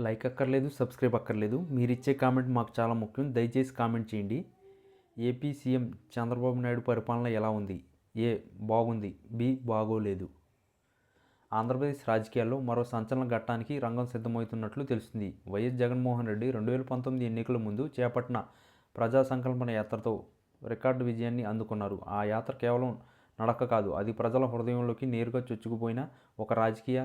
Like అక్కర్లేదు subscribe అక్కర్లేదు. మీరు ఇచ్చే కామెంట్ మాకు చాలా ముఖ్యం. దయచేసి కామెంట్ చేయండి. ఏపీ సీఎం చంద్రబాబు నాయుడు పరిపాలన ఎలా ఉంది? ఏ బాగుంది. బి బాగోలేదు. ఆంధ్రప్రదేశ్ రాజకీయాల్లో మరో సంచలన ఘట్టానికి రంగం సిద్ధమవుతున్నట్లు తెలుస్తుంది. వైఎస్ జగన్మోహన్ రెడ్డి రెండు వేల పంతొమ్మిది ఎన్నికల ముందు చేపట్టిన ప్రజా సంకల్పన యాత్రతో రికార్డు విజయాన్ని అందుకున్నారు. ఆ యాత్ర కేవలం నడక కాదు అది ప్రజల హృదయంలోకి నేరుగా చొచ్చుకుపోయిన ఒక రాజకీయ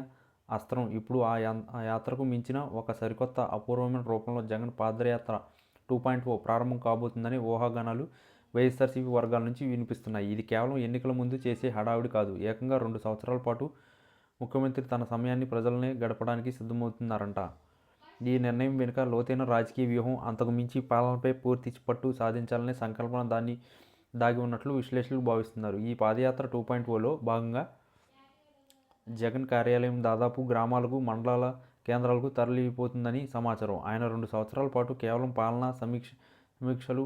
అస్త్రం. ఇప్పుడు ఆ యా- ఆ యాత్రకు మించిన ఒక సరికొత్త అపూర్వమైన రూపంలో Jagan padayatra two point o ప్రారంభం కాబోతుందని ఊహాగానాలు వైఎస్ఆర్సీపీ వర్గాల నుంచి వినిపిస్తున్నాయి. ఇది కేవలం ఎన్నికల ముందు చేసే హడావిడి కాదు. ఏకంగా రెండు సంవత్సరాల పాటు ముఖ్యమంత్రి తన సమయాన్ని ప్రజలనే గడపడానికి సిద్ధమవుతున్నారంట. ఈ నిర్ణయం వెనుక లోతైన రాజకీయ వ్యూహం అంతకు మించి పాలనపై పూర్తి పట్టు సాధించాలనే సంకల్పన దాన్ని దాగి ఉన్నట్లు విశ్లేషకులు భావిస్తున్నారు. ఈ పాదయాత్ర టూ పాయింట్ ఓలో భాగంగా జగన్ కార్యాలయం దాదాపు గ్రామాలకు మండలాల కేంద్రాలకు తరలిపోతుందని సమాచారం. ఆయన రెండు సంవత్సరాల పాటు కేవలం పాలనా సమీక్ష సమీక్షలు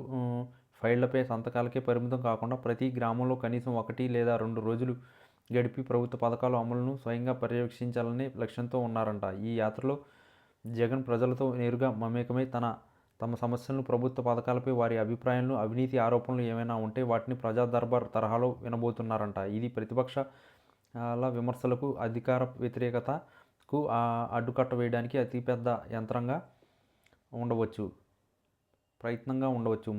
ఫైళ్ళపై సంతకాలకే పరిమితం కాకుండా ప్రతి గ్రామంలో కనీసం ఒకటి లేదా రెండు రోజులు గడిపి ప్రభుత్వ పథకాల అమలును స్వయంగా పర్యవేక్షించాలనే లక్ష్యంతో ఉన్నారంట. ఈ యాత్రలో జగన్ ప్రజలతో నేరుగా మమేకమై తన తమ సమస్యలను ప్రభుత్వ పథకాలపై వారి అభిప్రాయాలను అవినీతి ఆరోపణలు ఏమైనా ఉంటే వాటిని ప్రజా దర్బార్ తరహాలో వినబోతున్నారంట. ఇది ప్రతిపక్ష అలా విమర్శలకు అధికార వ్యతిరేకతకు అడ్డుకట్ట వేయడానికి అతిపెద్ద యంత్రంగా ఉండవచ్చు. ప్రయత్నంగా ఉండవచ్చు.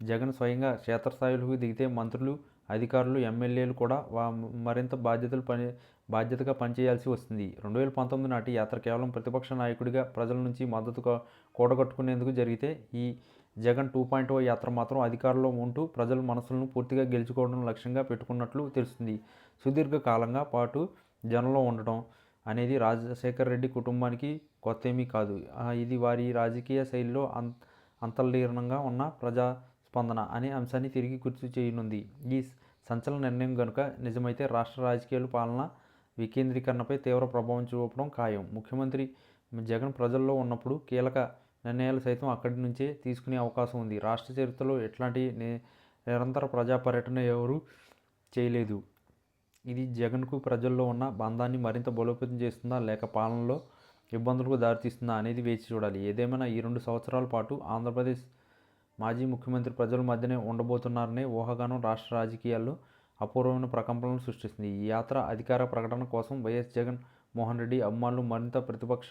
జగన్ స్వయంగా క్షేత్రస్థాయిలకు దిగితే మంత్రులు అధికారులు ఎమ్మెల్యేలు కూడా వా మరింత బాధ్యతలు పని బాధ్యతగా పనిచేయాల్సి వస్తుంది. రెండు వేల పంతొమ్మిది నాటి యాత్ర కేవలం ప్రతిపక్ష నాయకుడిగా ప్రజల నుంచి మద్దతు కూడగట్టుకునేందుకు జరిగితే ఈ జగన్ టూ పాయింట్ ఓ యాత్ర మాత్రం అధికారంలో ఉంటూ ప్రజల మనసులను పూర్తిగా గెలుచుకోవడం లక్ష్యంగా పెట్టుకున్నట్లు తెలుస్తుంది. సుదీర్ఘ కాలంగా పాటు జనంలో ఉండటం అనేది రాజశేఖర్ రెడ్డి కుటుంబానికి కొత్త ఏమీ కాదు ఇది వారి రాజకీయ శైలిలో అంత అంతర్లీనంగా ఉన్న ప్రజా స్పందన అనే అంశాన్ని తిరిగి గుర్తు చేయనుంది. ఈ సంచలన నిర్ణయం కనుక నిజమైతే రాష్ట్ర రాజకీయాలు పాలన వికేంద్రీకరణపై తీవ్ర ప్రభావం చూపడం ఖాయం. ముఖ్యమంత్రి జగన్ ప్రజల్లో ఉన్నప్పుడు కీలక నిర్ణయాలు సైతం అక్కడి నుంచే తీసుకునే అవకాశం ఉంది. రాష్ట్ర చరిత్రలో ఎట్లాంటి ని- నిరంతర ప్రజా పర్యటన ఎవరు చేయలేదు. ఇది జగన్కు ప్రజల్లో ఉన్న బంధాన్ని మరింత బలోపేతం చేస్తుందా లేక పాలనలో ఇబ్బందులకు దారితీస్తుందా అనేది వేచి చూడాలి. ఏదేమైనా ఈ రెండు సంవత్సరాల పాటు ఆంధ్రప్రదేశ్ మాజీ ముఖ్యమంత్రి ప్రజల మధ్యనే ఉండబోతున్నారనే ఊహాగానం రాష్ట్ర రాజకీయాల్లో అపూర్వమైన ప్రకంపనలు సృష్టిస్తుంది. ఈ యాత్ర అధికార ప్రకటన కోసం వైఎస్ జగన్ మోహన్ రెడ్డి అమ్మాళ్ళు మరింత ప్రతిపక్ష